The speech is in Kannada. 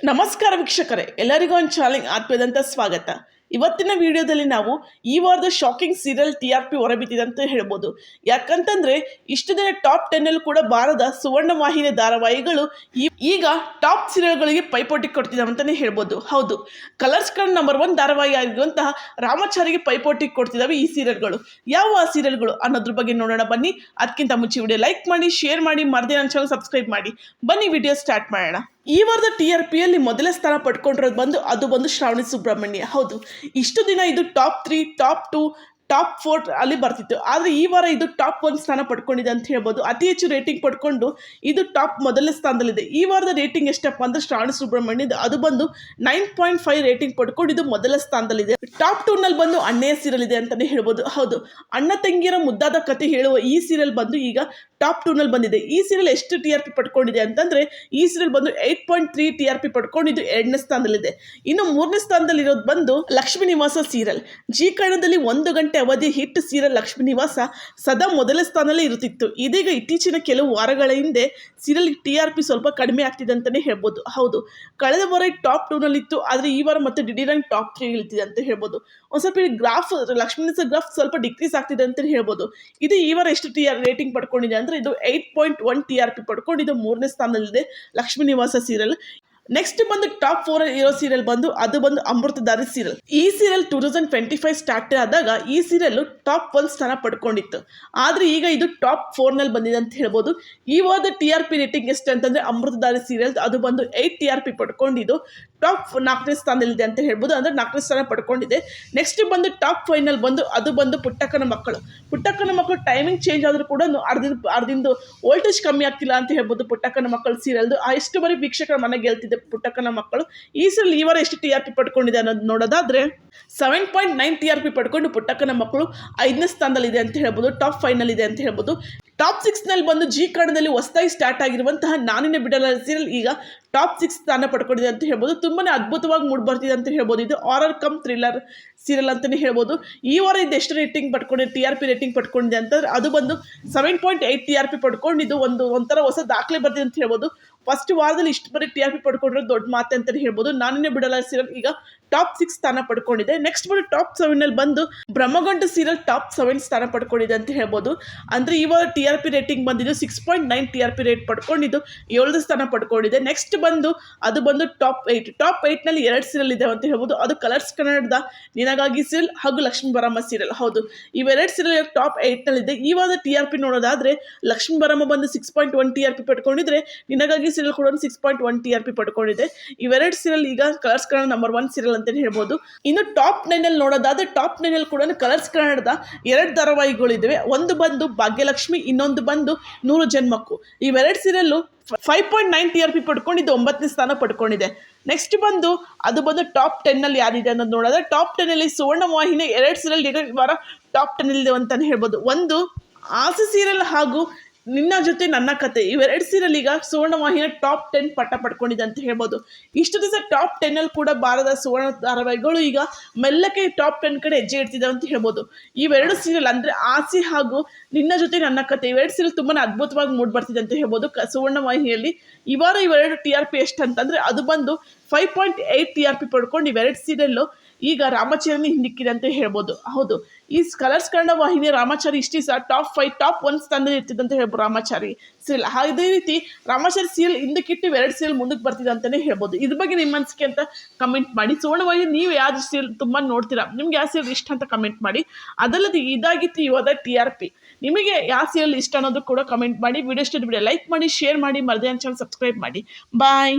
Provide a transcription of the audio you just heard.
ನಮಸ್ಕಾರ ವೀಕ್ಷಕರೇ ಎಲ್ಲರಿಗೂ ಒಂದು ಚಾಲೆಂಜ್ ಆತ್ಮೀಯದಂಥ ಸ್ವಾಗತ. ಇವತ್ತಿನ ವಿಡಿಯೋದಲ್ಲಿ ನಾವು ಈ ವಾರದ shocking serial T R P ಹೊರಬಿದ್ದಿದೆ ಅಂತ ಹೇಳ್ಬೋದು. ಯಾಕಂತಂದ್ರೆ, ಇಷ್ಟು ದಿನ ಟಾಪ್ ಟೆನ್ನಲ್ಲೂ ಕೂಡ ಬಾರದ ಸುವರ್ಣ ವಾಹಿನಿ ಧಾರಾವಾಹಿಗಳು ಈಗ ಟಾಪ್ ಸೀರಿಯಲ್ಗಳಿಗೆ ಪೈಪೋಟಿ ಕೊಡ್ತಿದ್ದಾವೆ ಅಂತಲೇ ಹೇಳ್ಬೋದು. ಹೌದು ಕಲರ್ಸ್ ಕಣ್ ನಂಬರ್ ಒನ್ ಧಾರಾವಾಹಿ ಆಗಿರುವಂತಹ ರಾಮಾಚಾರಿಗೆ ಪೈಪೋಟಿ ಕೊಡ್ತಿದ್ದಾವೆ ಈ ಸೀರಿಯಲ್ಗಳು ಯಾವ ಆ ಸೀರಿಯಲ್ಗಳು ಅನ್ನೋದ್ರ ಬಗ್ಗೆ ನೋಡೋಣ ಬನ್ನಿ. ಅದಕ್ಕಿಂತ ಮುಂಚೆ ವಿಡಿಯೋ ಲೈಕ್ ಮಾಡಿ ಶೇರ್ ಮಾಡಿ, ಮರದೇ ನನ್ನ ಚಾನಲ್ ಸಬ್ಸ್ಕ್ರೈಬ್ ಮಾಡಿ. ಬನ್ನಿ ವಿಡಿಯೋ ಸ್ಟಾರ್ಟ್ ಮಾಡೋಣ. ಈ ವಾರದ ಟಿ ಆರ್ ಪಿಯಲ್ಲಿ ಮೊದಲ ಸ್ಥಾನ ಪಡ್ಕೊಂಡಿರೋದು ಬಂದು, ಅದು ಬಂದು ಶ್ರಾವಣಿ ಸುಬ್ರಹ್ಮಣ್ಯ. ಹೌದು ಇಷ್ಟು ದಿನ ಇದು top three top two top four ಅಲ್ಲಿ ಬರ್ತಿತ್ತು. ಆದರೆ ಈ ವಾರ ಇದು ಟಾಪ್ ಒನ್ ಸ್ಥಾನ ಪಡ್ಕೊಂಡಿದೆ ಅಂತ ಹೇಳ್ಬೋದು. ಅತಿ ಹೆಚ್ಚು ರೇಟಿಂಗ್ ಪಡ್ಕೊಂಡು ಇದು ಟಾಪ್ ಮೊದಲನೇ ಸ್ಥಾನದಲ್ಲಿದೆ. ಈ ವಾರದ ರೇಟಿಂಗ್ ಎಷ್ಟಪ್ಪ ಅಂದ್ರೆ ಶ್ರಾವಣ ಸುಬ್ರಹ್ಮಣ್ಯದ ಅದು ಬಂದು ನೈನ್ ಪಾಯಿಂಟ್ ಫೈವ್ ರೇಟಿಂಗ್ ಪಡ್ಕೊಂಡು ಇದು ಮೊದಲ ಸ್ಥಾನದಲ್ಲಿದೆ. ಟಾಪ್ ಟೂನಲ್ಲಿ ಬಂದು ಅಣ್ಣೆಯ ಸೀರಿಯಲ್ ಇದೆ ಅಂತಲೇ ಹೇಳ್ಬೋದು. ಹೌದು. ಅಣ್ಣ ತಂಗಿಯರ ಮುದ್ದಾದ ಕತೆ ಹೇಳುವ ಈ ಸೀರಿಯಲ್ ಬಂದು ಈಗ ಟಾಪ್ ಟೂನಲ್ಲಿ ಬಂದಿದೆ. ಈ ಸೀರಿಯಲ್ ಎಷ್ಟು ಟಿ ಆರ್ ಪಿ ಪಡ್ಕೊಂಡಿದೆ ಅಂತಂದ್ರೆ, ಈ ಸೀರಿಯಲ್ ಬಂದು eight point three T R P ಪಡ್ಕೊಂಡಿದ್ದು ಎರಡನೇ ಸ್ಥಾನದಲ್ಲಿದೆ. ಇನ್ನು ಮೂರನೇ ಸ್ಥಾನದಲ್ಲಿ ಇರೋದು ಬಂದು ಲಕ್ಷ್ಮೀ ನಿವಾಸ ಸೀರಿಯಲ್ ಜಿ ಕನ್ನಡದಲ್ಲಿ ಒಂದು ಗಂಟೆ ಅವಧಿ ಹಿಟ್ ಸೀರಿಯಲ್ ಲಕ್ಷ್ಮೀ ನಿವಾಸ ಸದಾ ಮೊದಲ ಸ್ಥಾನದಲ್ಲಿ ಇರುತ್ತಿತ್ತು. ಇದೀಗ ಇತ್ತೀಚಿನ ಕೆಲವು ವಾರಗಳ ಹಿಂದೆ ಸೀರಿಯಲ್ ಟಿ ಆರ್ ಪಿ ಸ್ವಲ್ಪ ಕಡಿಮೆ ಆಗ್ತಿದೆ ಅಂತಲೇ ಹೇಳ್ಬೋದು. ಹೌದು. ಕಳೆದ ವಾರ ಟಾಪ್ ಟೂನಲ್ಲಿತ್ತು ಆದರೆ ಈ ವಾರ ಮತ್ತೆ ದಿಢೀರಂಗೆ ಟಾಪ್ ತ್ರೀ ಇಳಿತಿದೆ ಅಂತ ಹೇಳ್ಬೋದು. ಒಂದು ಸ್ವಲ್ಪ ಈ ಗ್ರಾಫ್ ಲಕ್ಷ್ಮೀ ಗ್ರಾಫ್ ಸ್ವಲ್ಪ ಡಿಕ್ರೀಸ್ ಆಗ್ತಿದೆ ಅಂತ ಹೇಳ್ಬೋದು. ಇದು ಈ ವಾರ ಎಷ್ಟು ಟಿ ಆರ್ ರೇಟಿಂಗ್ ಪಡ್ಕೊಂಡಿದೆ ಅಂದರೆ ಇದು eight point one T R P ಪಡ್ಕೊಂಡು ಇದು ಮೂರನೇ ಸ್ಥಾನದಲ್ಲಿದೆ ಲಕ್ಷ್ಮೀ ನಿವಾಸ ಸೀರಿಯಲ್ ನೆಕ್ಸ್ಟ್ ಬಂದು ಟಾಪ್ ಫೋರ್ ಇರೋ ಸೀರಿಯಲ್ ಬಂದು ಅದು ಬಂದು ಅಮೃತಧಾರಿ ಸೀರಿಯಲ್ ಈ serial two thousand twenty five start ಆದಾಗ ಈ ಸೀರಿಯಲ್ ಟಾಪ್ ಒನ್ ಸ್ಥಾನ ಪಡ್ಕೊಂಡಿತ್ತು. ಆದರೆ ಈಗ ಇದು ಟಾಪ್ ಫೋರ್ನಲ್ಲಿ ಬಂದಿದೆ ಅಂತ ಹೇಳ್ಬೋದು. ವಾರದ ಟಿ ಆರ್ ಪಿ ರೇಟಿಂಗ್ ಎಷ್ಟು ಅಂತಂದರೆ ಅಮೃತಧಾರಿ ಸೀರಿಯಲ್ ಅದು ಬಂದು ಏಯ್ಟ್ ಟಿ ಆರ್ ಪಿ ಪಡ್ಕೊಂಡಿದ್ದು. ಟಾಪ್ ನಾಲ್ಕನೇ ಸ್ಥಾನದಲ್ಲಿದೆ ಅಂತ ಹೇಳ್ಬೋದು. ಅಂದರೆ ನಾಲ್ಕನೇ ಸ್ಥಾನ ಪಡ್ಕೊಂಡಿದೆ. ನೆಕ್ಸ್ಟ್ ಬಂದು ಟಾಪ್ ಫೈನಲ್ ಬಂದು ಅದು ಬಂದು ಪುಟ್ಟಕ್ಕನ ಮಕ್ಕಳು. ಪುಟ್ಟಕ್ಕನ ಮಕ್ಕಳು ಟೈಮಿಂಗ್ ಚೇಂಜ್ ಆದರೂ ಕೂಡ ಅರ್ಧಿನ ಅರ್ಧಿಂದು ವೋಲ್ಟೇಜ್ ಕಮ್ಮಿ ಆಗ್ತಿಲ್ಲ ಅಂತ ಹೇಳ್ಬೋದು ಪುಟ್ಟಕ್ಕನ ಮಕ್ಕಳು ಸೀರಿಯಲ್ದು ಆ ಎಷ್ಟು ಬಾರಿ ವೀಕ್ಷಕರ ಮನೆ ಗೆಲ್ತಿದೆ ಪುಟ್ಟಕ್ಕನ ಮಕ್ಕಳು. ಈ ಸಲ ಈ ಎಷ್ಟು ಟಿ ಆರ್ ಪಿ ಪಡ್ಕೊಂಡಿದೆ ಅನ್ನೋದು ನೋಡೋದಾದ್ರೆ seven point nine T R P ಪಡ್ಕೊಂಡು ಪುಟ್ಟಕ್ಕನ ಮಕ್ಕಳು ಐದನೇ ಸ್ಥಾನದಲ್ಲಿದೆ ಅಂತ ಹೇಳ್ಬೋದು ಟಾಪ್ ಫೈನಲ್ ಇದೆ ಅಂತ ಹೇಳ್ಬೋದು. ಟಾಪ್ ಸಿಕ್ಸ್ನಲ್ಲಿ ಬಂದು ಜಿ ಕನ್ನಡದಲ್ಲಿ ಹೊಸದಾಗಿ ಸ್ಟಾರ್ಟ್ ಆಗಿರುವಂತಹ ನಾನಿನ ಬಿಡಲ ಸೀರಿಯಲ್ ಈಗ ಟಾಪ್ ಸಿಕ್ಸ್ ಸ್ಥಾನ ಪಡ್ಕೊಂಡಿದೆ ಅಂತ ಹೇಳ್ಬೋದು. ತುಂಬಾ ಅದ್ಭುತವಾಗಿ ಮೂಡ್ ಬರ್ತಿದೆ ಅಂತ ಹೇಳ್ಬೋದು. ಇದು ಆರರ್ ಕಮ್ ಥ್ರಿಲ್ಲರ್ ಸೀರಿಯಲ್ ಅಂತಲೇ ಹೇಳ್ಬೋದು. ಈ ವಾರ ಇದು ಎಷ್ಟು ರೇಟಿಂಗ್ ಪಡ್ಕೊಂಡಿದೆ ಟಿ ಆರ್ ಪಿ ರೇಟಿಂಗ್ ಪಡ್ಕೊಂಡಿದೆ ಅಂತಂದ್ರೆ ಅದು ಬಂದು seven point eight T R P ಪಡ್ಕೊಂಡಿದ್ದು ಒಂದು ಒಂಥರ ಹೊಸ ದಾಖಲೆ ಬರ್ತಿದೆ ಅಂತ ಹೇಳ್ಬೋದು. ಫಸ್ಟ್ ವಾರದಲ್ಲಿ ಇಷ್ಟು ಬರೀ ಟಿ ಆರ್ ಪಿ ಪಡ್ಕೊಂಡ್ರೆ ದೊಡ್ಡ ಮಾತೆ ಅಂತಲೇ ಹೇಳ್ಬೋದು. ನಾನೇ ಬಿಡಲ್ಲ ಸೀರಿಯಲ್ ಈಗ ಟಾಪ್ ಸಿಕ್ಸ್ ಸ್ಥಾನ ಪಡ್ಕೊಂಡಿದೆ. ನೆಕ್ಸ್ಟ್ ಬಂದು ಟಾಪ್ ಸೆವೆನಲ್ಲಿ ಬಂದು ಬ್ರಹ್ಮಗಂಡ ಸೀರಿಯಲ್ ಟಾಪ್ ಸೆವೆನ್ ಸ್ಥಾನ ಪಡ್ಕೊಂಡಿದೆ ಅಂತ ಹೇಳ್ಬೋದು. ಅಂದರೆ ಇವಾಗ ಟಿ ಆರ್ ಪಿ ರೇಟಿಂಗ್ ಬಂದಿದ್ದು six point nine T R P rate ಪಡ್ಕೊಂಡಿದ್ದು ಏಳು ಸ್ಥಾನ ಪಡ್ಕೊಂಡಿದೆ. ನೆಕ್ಸ್ಟ್ ಬಂದು ಅದು ಬಂದು ಟಾಪ್ ಏಯ್ಟ್ ಟಾಪ್ ಏಯ್ಟ್ನಲ್ಲಿ ಎರಡು ಸೀರಿಯಲ್ ಇದೆ ಅಂತ ಹೇಳ್ಬೋದು. ಅದು ಕಲರ್ಸ್ ಕನ್ನಡದ ನಿನಗಾಗಿ ಸೀರಿಯಲ್ ಹಾಗೂ ಲಕ್ಷ್ಮೀ ಬರಮ್ಮ ಸೀರಿಯಲ್ ಹೌದು, ಇವೆರಡು ಸೀರಿಯಲ್ ಟಾಪ್ ಏಯ್ಟ್ನಲ್ಲಿದೆ ಈವಾದ ಟಿ ಆರ್ ಪಿ ನೋಡೋದಾದ್ರೆ ಲಕ್ಷ್ಮೀ ಬರಮ್ಮ ಬಂದು six point one T R P ಪಡ್ಕೊಂಡಿದ್ರೆ Ninagagi serial ಕೂಡ ಒಂದು six point one T R P ಪಡ್ಕೊಂಡಿದೆ. ಇವೆರಡು ಸೀರಿಯಲ್ ಈಗ Colors Kannada number one serial ಅಂತಲೇ ಹೇಳ್ಬೋದು. ಇನ್ನು ಟಾಪ್ ನೈನಲ್ಲಿ ನೋಡೋದಾದ್ರೆ ಟಾಪ್ ನೈನಲ್ಲಿ ಕೂಡ ಕಲರ್ಸ್ ಕನ್ನಡದ ಎರಡು ಧಾರಾವಾಹಿಗಳಿವೆ ಒಂದು ಬಂದು ಭಾಗ್ಯಲಕ್ಷ್ಮಿ, ಇನ್ನೊಂದು ಬಂದು ನೂರು ಜನ್ಮಕ್ಕೂ. ಇವೆರಡು serial five point nine T R P ಪಡ್ಕೊಂಡಿದ್ದು ಒಂಬತ್ತನೇ ಸ್ಥಾನ ಪಡ್ಕೊಂಡಿದೆ. ನೆಕ್ಸ್ಟ್ ಬಂದು ಅದು ಬಂದು ಟಾಪ್ ಟೆನ್ನಲ್ಲಿ ಯಾರಿದೆ ಅನ್ನೋದು ನೋಡಿದ್ರೆ ಟಾಪ್ ಟೆನ್ನಲ್ಲಿ ಸುವರ್ಣ ವಾಹಿನಿ ಎರಡು ಸೀರಿಯಲ್ ವಾರ ಟಾಪ್ ಟೆನ್ನಲ್ಲಿದೆ ಅಂತಲೇ ಹೇಳ್ಬೋದು. ಒಂದು ಆಸೆ ಸೀರಿಯಲ್ ಹಾಗೂ ನಿನ್ನ ಜೊತೆ ನನ್ನ ಕತೆ, ಇವೆರಡು ಸೀರಿಯಲ್ ಈಗ ಸುವರ್ಣ ವಾಹಿನಿ ಟಾಪ್ ಟೆನ್ ಪಟ್ಟ ಪಡ್ಕೊಂಡಿದೆ ಅಂತ ಹೇಳ್ಬೋದು. ಇಷ್ಟು ದಿವಸ ಟಾಪ್ ಟೆನ್ನಲ್ಲಿ ಕೂಡ ಬಾರದ ಸುವರ್ಣ ಧಾರಾವಾಹಿಗಳು ಈಗ ಮೆಲ್ಲಕ್ಕೆ ಟಾಪ್ ಟೆನ್ ಕಡೆ ಹೆಜ್ಜೆ ಇಡ್ತಿದ್ದಾವೆ ಅಂತ ಹೇಳ್ಬೋದು. ಇವೆರಡು ಸೀರಿಯಲ್ ಅಂದರೆ ಆಸೆ ಹಾಗೂ ನಿನ್ನ ಜೊತೆ ನನ್ನ ಕತೆ, ಇವೆರಡು ಸೀರಿಯಲ್ ತುಂಬಾ ಅದ್ಭುತವಾಗಿ ಮೂಡ್ ಬರ್ತಿದೆ ಅಂತ ಹೇಳ್ಬೋದು. ಕ ಸುವರ್ಣ ವಾಹಿನಿಯಲ್ಲಿ ಈ ವಾರ ಇವೆರಡು ಟಿ ಆರ್ ಪಿ ಎಷ್ಟು ಅಂತಂದರೆ ಅದು ಬಂದು five point eight T R P ಪಡ್ಕೊಂಡು ಇವೆರಡು ಸೀರಿಯಲ್ಲು ಈಗ ರಾಮಚರಣ ಹಿಂದಿಕ್ಕಿದೆ ಅಂತ ಹೇಳ್ಬೋದು. ಹೌದು. ಈ ಕಲರ್ಸ್ ಕನ್ನಡ ವಾಹಿನಿ ರಾಮಾಚಾರಿ ಇಷ್ಟೇ ಸಹ ಟಾಪ್ ಫೈವ್ ಟಾಪ್ ಒನ್ ಸ್ಥಾನದಲ್ಲಿ ಇರ್ತಿದೆ ಅಂತ ಹೇಳ್ಬೋದು ರಾಮಾಚಾರಿ ಸೀರಿಯಲ್ ಅದೇ ರೀತಿ ರಾಮಾಚಾರಿ ಸೀರಿಯಲ್ ಹಿಂದಕ್ಕಿಟ್ಟು ಎರಡು ಸೀರಿಯಲ್ ಮುಂದಕ್ಕೆ ಬರ್ತಿದೆ ಅಂತಲೇ ಹೇಳ್ಬೋದು. ಇದ್ರ ಬಗ್ಗೆ ನಿಮ್ಮ ಅನಿಸಿಕೆ ಅಂತ ಕಮೆಂಟ್ ಮಾಡಿ. ಸುವರ್ಣವಾಗಿ ನೀವು ಯಾವ್ದು ಸೀರಿಯಲ್ ತುಂಬ ನೋಡ್ತೀರಾ? ನಿಮ್ಗೆ ಯಾವ ಸೀರಿಯಲ್ ಇಷ್ಟ ಅಂತ ಕಮೆಂಟ್ ಮಾಡಿ. ಅದಲ್ಲದೆ ಇದಾಗಿತ್ತು ಇವಾಗ ಟಿ ಆರ್ ಪಿ ನಿಮಗೆ ಯಾವ ಸೀರಿಯಲ್ ಇಷ್ಟ ಅನ್ನೋದು ಕೂಡ ಕಮೆಂಟ್ ಮಾಡಿ. ವಿಡಿಯೋ ಇಷ್ಟ ವಿಡಿಯೋ ಲೈಕ್ ಮಾಡಿ ಶೇರ್ ಮಾಡಿ, ಮರದೇ ಚಾನಲ್ ಸಬ್ಸ್ಕ್ರೈಬ್ ಮಾಡಿ. ಬಾಯ್